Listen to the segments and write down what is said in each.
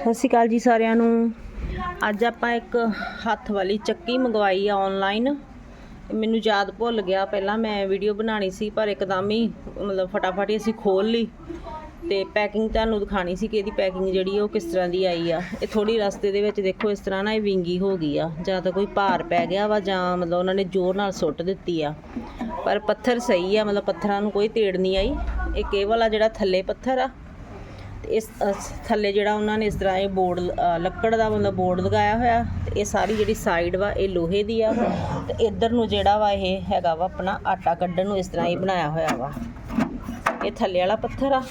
ਸਤਿ ਸ਼੍ਰੀ ਅਕਾਲ ਜੀ ਸਾਰਿਆਂ ਨੂੰ। ਅੱਜ ਆਪਾਂ ਇੱਕ ਹੱਥ ਵਾਲੀ ਚੱਕੀ ਮੰਗਵਾਈ ਆ ਆਨਲਾਈਨ ਮੈਨੂੰ ਯਾਦ ਭੁੱਲ ਗਿਆ, ਪਹਿਲਾਂ ਮੈਂ ਵੀਡੀਓ ਬਣਾਣੀ ਸੀ, ਪਰ ਇੱਕਦਮ ਹੀ ਮਤਲਬ ਫਟਾਫਟ ਹੀ ਅਸੀਂ ਖੋਲ ਲਈ ਤੇ ਪੈਕਿੰਗ ਤੁਹਾਨੂੰ ਦਿਖਾਣੀ ਸੀ ਕਿ ਇਹਦੀ ਪੈਕਿੰਗ ਜਿਹੜੀ ਉਹ ਕਿਸ ਤਰ੍ਹਾਂ ਦੀ ਆਈ ਆ। ਇਹ ਥੋੜੀ ਰਸਤੇ ਦੇ ਵਿੱਚ ਦੇਖੋ, ਇਸ ਤਰ੍ਹਾਂ ਨਾ ਇਹ ਵਿੰਗੀ ਹੋ ਗਈ ਆ। ਜਾਂ ਤਾਂ ਕੋਈ ਭਾਰ ਪੈ ਗਿਆ ਵਾ ਜਾਂ ਮਤਲਬ ਉਹਨਾਂ ਨੇ ਜ਼ੋਰ ਨਾਲ ਸੁੱਟ ਦਿੱਤੀ ਆ। ਪਰ ਪੱਥਰ ਸਹੀ ਆ, ਮਤਲਬ ਪੱਥਰਾਂ ਨੂੰ ਕੋਈ ਤੇੜ ਨਹੀਂ ਆਈ। ਇਹ ਕੇਵਲ ਆ ਜਿਹੜਾ ਥੱਲੇ ਪੱਥਰ ਆ ਇਸ ਥੱਲੇ ਜਿਹੜਾ ਉਹਨਾਂ ਨੇ ਇਸ ਤਰ੍ਹਾਂ ਇਹ ਬੋਰਡ ਲੱਕੜ ਦਾ ਮਤਲਬ ਬੋਰਡ ਲਗਾਇਆ ਹੋਇਆ, ਤੇ ਇਹ ਸਾਰੀ ਜਿਹੜੀ ਸਾਈਡ ਵਾ, ਇਹ ਲੋਹੇ ਦੀ ਆ। ਤੇ ਇੱਧਰ ਨੂੰ ਜਿਹੜਾ ਵਾ ਇਹ ਹੈਗਾ ਵਾ, ਆਪਣਾ ਆਟਾ ਕੱਢਣ ਨੂੰ ਇਸ ਤਰ੍ਹਾਂ ਇਹ ਬਣਾਇਆ ਹੋਇਆ ਵਾ। ਇਹ ਥੱਲੇ ਵਾਲਾ ਪੱਥਰ ਆ,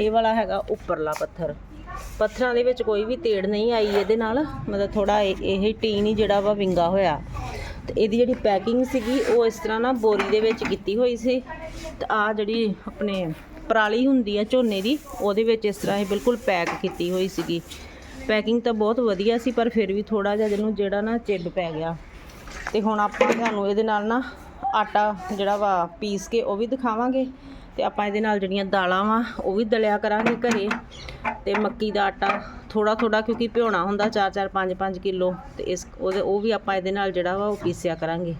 ਇਹ ਵਾਲਾ ਹੈਗਾ ਉੱਪਰਲਾ ਪੱਥਰ। ਪੱਥਰਾਂ ਦੇ ਵਿੱਚ ਕੋਈ ਵੀ ਤੇੜ ਨਹੀਂ ਆਈ ਇਹਦੇ ਨਾਲ, ਮਤਲਬ ਥੋੜਾ ਇਹ ਟੀਨ ਹੀ ਜਿਹੜਾ ਵਾ ਵਿੰਗਾ ਹੋਇਆ। ਤੇ ਇਹਦੀ ਜਿਹੜੀ ਪੈਕਿੰਗ ਸੀਗੀ, ਉਹ ਇਸ ਤਰ੍ਹਾਂ ਨਾ ਬੋਰੀ ਦੇ ਵਿੱਚ ਕੀਤੀ ਹੋਈ ਸੀ। ਤੇ ਆ ਜਿਹੜੀ ਆਪਣੇ ਪਰਾਲੀ ਹੁੰਦੀ ਆ ਝੋਨੇ ਦੀ, ਉਹਦੇ ਵਿੱਚ ਇਸ ਤਰ੍ਹਾਂ ਇਹ ਬਿਲਕੁਲ ਪੈਕ ਕੀਤੀ ਹੋਈ ਸੀਗੀ। ਪੈਕਿੰਗ ਤਾਂ ਬਹੁਤ ਵਧੀਆ ਸੀ, ਪਰ ਫਿਰ ਵੀ ਥੋੜਾ ਜਿਹਾ ਜਿਹਨੂੰ ਜਿਹੜਾ ਨਾ ਚਿੱਬ ਪੈ ਗਿਆ। ਤੇ ਹੁਣ ਆਪਾਂ ਤੁਹਾਨੂੰ ਇਹਦੇ ਨਾਲ ਨਾ ਆਟਾ ਜਿਹੜਾ ਵਾ ਪੀਸ ਕੇ ਉਹ ਵੀ ਦਿਖਾਵਾਂਗੇ। ਤੇ ਆਪਾਂ ਇਹਦੇ ਨਾਲ ਜਿਹੜੀਆਂ ਦਾਲਾਂ ਵਾ, ਉਹ ਵੀ ਦਲਿਆ ਕਰਾਂਗੇ ਘਰੇ। ਤੇ ਮੱਕੀ ਦਾ ਆਟਾ ਥੋੜਾ ਥੋੜਾ ਕਿਉਂਕਿ ਭਿਉਣਾ ਹੁੰਦਾ 4 4 5 5 ਕਿਲੋ। ਤੇ ਇਸ ਉਹਦੇ, ਉਹ ਵੀ ਆਪਾਂ ਇਹਦੇ ਨਾਲ ਜਿਹੜਾ ਵਾ ਉਹ ਪੀਸਿਆ ਕਰਾਂਗੇ।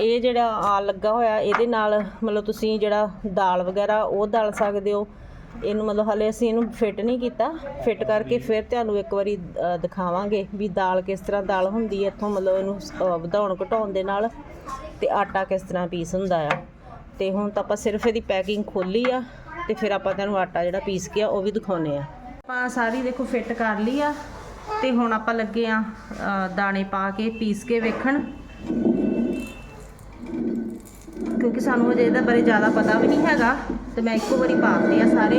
ਇਹ ਜਿਹੜਾ ਆ ਲੱਗਾ ਹੋਇਆ, ਇਹਦੇ ਨਾਲ ਮਤਲਬ ਤੁਸੀਂ ਜਿਹੜਾ ਦਾਲ ਵਗੈਰਾ, ਉਹ ਦਲ ਸਕਦੇ ਹੋ। ਇਹਨੂੰ ਮਤਲਬ ਹਲੇ ਅਸੀਂ ਇਹਨੂੰ ਫਿੱਟ ਨਹੀਂ ਕੀਤਾ। ਫਿੱਟ ਕਰਕੇ ਫਿਰ ਤੁਹਾਨੂੰ ਇੱਕ ਵਾਰੀ ਦਿਖਾਵਾਂਗੇ ਵੀ ਦਾਲ ਕਿਸ ਤਰ੍ਹਾਂ ਦਾਲ ਹੁੰਦੀ ਹੈ। ਇੱਥੋਂ ਮਤਲਬ ਇਹਨੂੰ ਵਧਾਉਣ ਘਟਾਉਣ ਦੇ ਨਾਲ ਤੇ ਆਟਾ ਕਿਸ ਤਰ੍ਹਾਂ ਪੀਸ ਹੁੰਦਾ ਆ। ਤੇ ਹੁਣ ਤਾਂ ਆਪਾਂ ਸਿਰਫ ਇਹਦੀ ਪੈਕਿੰਗ ਖੋਲੀ ਆ ਤੇ ਫਿਰ ਆਪਾਂ ਤੁਹਾਨੂੰ ਆਟਾ ਜਿਹੜਾ ਪੀਸ ਕੇ ਆ, ਉਹ ਵੀ ਦਿਖਾਉਨੇ ਆ। ਆਪਾਂ ਸਾਰੀ ਦੇਖੋ ਫਿੱਟ ਕਰ ਲਈ ਆ ਤੇ ਹੁਣ ਆਪਾਂ ਲੱਗੇ ਆ ਦਾਣੇ ਪਾ ਕੇ ਪੀਸ ਕੇ ਵੇਖਣ। ਕਿਉਂਕਿ ਸਾਨੂੰ ਅਜੇ ਇਹਦੇ ਬਾਰੇ ਜ਼ਿਆਦਾ ਪਤਾ ਵੀ ਨਹੀਂ ਹੈਗਾ ਤੇ ਮੈਂ ਇੱਕੋ ਵਾਰੀ ਪਾਤੇ ਆ ਸਾਰੇ।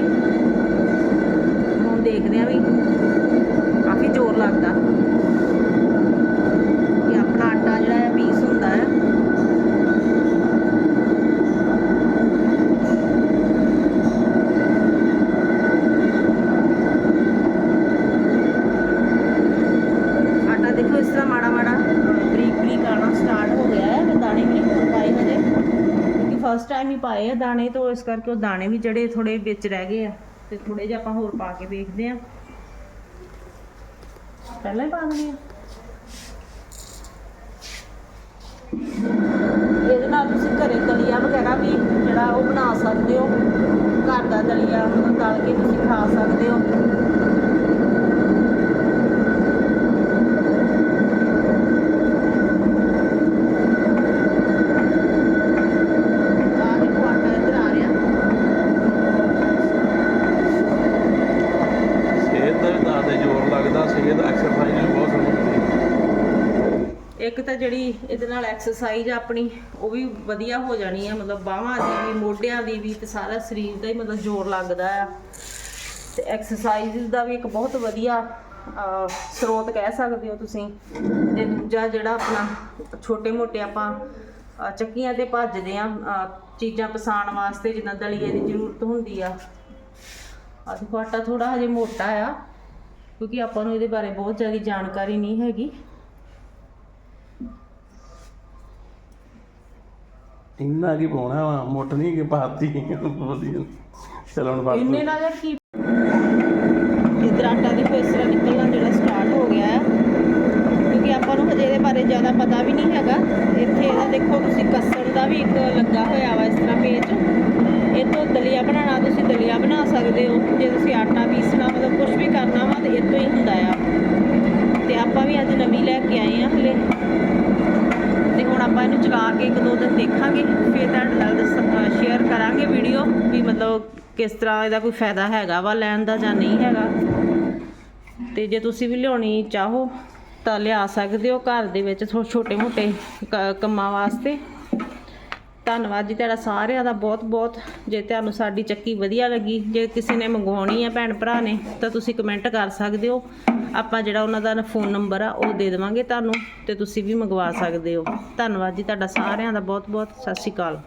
ਹੁਣ ਦੇਖਦੇ ਆ ਵੀ ਕਾਫੀ ਜ਼ੋਰ ਲੱਗਦਾ ਕਿ ਆਪਣਾ ਆਟਾ ਜਿਹੜਾ ਹੈ ਪੀਸ ਹੁੰਦਾ ਹੈ ਆਟਾ ਦੇਖੋ ਇਸ ਤਰ੍ਹਾਂ ਮਾੜਾ ਮਾੜਾ ਬਰੀਕ ਬਰੀਕ ਆਣਾ ਸਟਾਰਟ ਹੋ ਗਿਆ ਹੈ ਮੈਂ ਦਾਣੇ ਵੀ ਨਹੀਂ ਹੋਰ ਪਾਏ ਹਜੇ ਕਿਉਂਕਿ ਫਸਟ ਟਾਈਮ ਹੀ ਪਾਏ ਆ ਦਾਣੇ, ਤੋਂ ਇਸ ਕਰਕੇ ਉਹ ਦਾਣੇ ਵੀ ਜਿਹੜੇ ਥੋੜੇ ਵਿੱਚ ਰਹਿ ਗਏ ਆ ਤੇ ਥੋੜੇ ਜਿਹਾ ਆਪਾਂ ਹੋਰ ਪਾ ਕੇ ਵੇਖਦੇ ਆ। ਪਹਿਲਾਂ ਹੀ ਪਾ ਦਨੇ ਆ। ਇਹਦੇ ਨਾਲ ਤੁਸੀਂ ਘਰੇ ਦਲੀਆ ਵਗੈਰਾ ਵੀ ਜਿਹੜਾ ਉਹ ਬਣਾ ਸਕਦੇ ਹੋ। ਘਰ ਦਾ ਦਲੀਆ ਮਤਲਬ ਤਲ ਕੇ ਤੁਸੀਂ ਖਾ ਸਕਦੇ ਹੋ ਆਹ ਦੇਖੋ ਆਟਾ ਇੱਧਰ ਆ ਰਿਹਾ ਸਿਹਤ ਦਾ ਵੀ ਦੱਸਦੇ ਜ਼ੋਰ ਲੱਗਦਾ ਸਿਹਤ ਐਕਸਰਸਾਈਜ਼ ਵੀ ਬਹੁਤ ਸੋਹਣੀ ਹੁੰਦੀ ਇੱਕ ਤਾਂ ਜਿਹੜੀ ਇਹਦੇ ਨਾਲ ਐਕਸਰਸਾਈਜ਼ ਆਪਣੀ, ਉਹ ਵੀ ਵਧੀਆ ਹੋ ਜਾਣੀ ਹੈ ਮਤਲਬ ਬਾਹਾਂ ਦੀ ਵੀ, ਮੋਢਿਆਂ ਦੀ ਵੀ ਤੇ ਸਾਰਾ ਸਰੀਰ ਦਾ ਹੀ ਮਤਲਬ ਜ਼ੋਰ ਲੱਗਦਾ ਆ। ਤੇ ਐਕਸਰਸਾਈਜ਼ ਦਾ ਵੀ ਇੱਕ ਬਹੁਤ ਵਧੀਆ ਸਰੋਤ ਕਹਿ ਸਕਦੇ ਹੋ ਤੁਸੀਂ। ਤੇ ਦੂਜਾ ਜਿਹੜਾ ਆਪਣਾ ਛੋਟੇ ਮੋਟੇ ਆਪਾਂ ਚੱਕੀਆਂ ਤੇ ਭੱਜਦੇ ਆ ਚੀਜ਼ਾਂ ਪਸਾਣ ਵਾਸਤੇ ਜਿੱਦਾਂ ਦਲੀਏ ਦੀ ਜ਼ਰੂਰਤ ਹੁੰਦੀ ਆ। ਆਹ ਦੇਖੋ ਆਟਾ ਥੋੜਾ ਹਜੇ ਮੋਟਾ ਆ, ਕਿਉਂਕਿ ਆਪਾਂ ਨੂੰ ਇਹਦੇ ਬਾਰੇ ਬਹੁਤ ਜ਼ਿਆਦਾ ਜਾਣਕਾਰੀ ਨਹੀਂ ਹੈਗੀ। ਇੰਨਾ ਕੀ ਪਾਉਣਾ ਵਾ ਮੁੱਟ ਨਹੀਂ ਕਿ ਪਾਤੀ। ਵਧੀਆ। ਚਲੋ ਹੁਣ ਵਰਤ ਇੰਨੇ ਨਾਲ ਯਾਰ ਕੀ ਇਧਰ ਆਟਾ ਦੇਖੋ ਇਸ ਨਿਕਲਣਾ ਜਿਹੜਾ ਸਟਾਰਟ ਹੋ ਗਿਆ ਹੈ ਕਿਉਂਕਿ ਆਪਾਂ ਨੂੰ ਹਜੇ ਇਹਦੇ ਬਾਰੇ ਜ਼ਿਆਦਾ ਪਤਾ ਵੀ ਨਹੀਂ ਹੈਗਾ। ਇੱਥੇ ਇਹਦਾ ਦੇਖੋ ਤੁਸੀਂ ਕੱਸਣ ਦਾ ਵੀ ਇੱਕ ਲੱਗਾ ਹੋਇਆ ਵਾ ਇਸ ਤਰ੍ਹਾਂ ਪੇਜ ਇਹ ਤੋਂ ਦਲੀਆ ਬਣਾਉਣਾ, ਤੁਸੀਂ ਦਲੀਆ ਬਣਾ ਸਕਦੇ ਹੋ। ਜੇ ਤੁਸੀਂ ਆਟਾ ਪੀਸਣਾ, ਮਤਲਬ ਕੁਝ ਵੀ ਕਰਨਾ ਵਾ, ਤੇ ਇਹ ਤੋਂ ਹੀ ਹੁੰਦਾ ਆ। ਤੇ ਆਪਾਂ ਵੀ ਅੱਜ ਨਵੀਂ ਲੈ ਕੇ ਆਏ ਆ ਇਹਨੂੰ ਇੱਕ ਦੋ ਦਿਨ ਦੇਖਾਂਗੇ, ਫਿਰ ਤੁਹਾਡੇ ਨਾਲ ਸ਼ੇਅਰ ਕਰਾਂਗੇ ਵੀਡੀਓ ਵੀ ਮਤਲਬ ਕਿਸ ਤਰ੍ਹਾਂ ਇਹਦਾ ਕੋਈ ਫਾਇਦਾ ਹੈਗਾ ਵਾ ਲੈਣ ਦਾ ਜਾਂ ਨਹੀਂ ਹੈਗਾ। ਤੇ ਜੇ ਤੁਸੀਂ ਵੀ ਲਿਆਉਣੀ ਚਾਹੋ ਤਾਂ ਲਿਆ ਸਕਦੇ ਹੋ ਘਰ ਦੇ ਵਿੱਚ ਛੋਟੇ ਮੋਟੇ ਕੰਮਾਂ ਵਾਸਤੇ। ਧੰਨਵਾਦ ਜੀ ਤੁਹਾਡਾ ਸਾਰਿਆਂ ਦਾ ਬਹੁਤ ਬਹੁਤ। ਜੇ ਤੁਹਾਨੂੰ ਸਾਡੀ ਚੱਕੀ ਵਧੀਆ ਲੱਗੀ, ਜੇ ਕਿਸੇ ਨੇ ਮੰਗਵਾਉਣੀ ਆ ਭੈਣ ਭਰਾ ਨੇ, ਤਾਂ ਤੁਸੀਂ ਕਮੈਂਟ ਕਰ ਸਕਦੇ ਹੋ। ਆਪਾਂ ਜਿਹੜਾ ਉਹਨਾਂ ਦਾ ਫੋਨ ਨੰਬਰ ਆ, ਉਹ ਦੇ ਦੇਵਾਂਗੇ ਤੁਹਾਨੂੰ ਤੇ ਤੁਸੀਂ ਵੀ ਮੰਗਵਾ ਸਕਦੇ ਹੋ। ਧੰਨਵਾਦ ਜੀ ਤੁਹਾਡਾ ਸਾਰਿਆਂ ਦਾ ਬਹੁਤ ਬਹੁਤ, ਸਤਿ ਸ਼੍ਰੀ ਅਕਾਲ।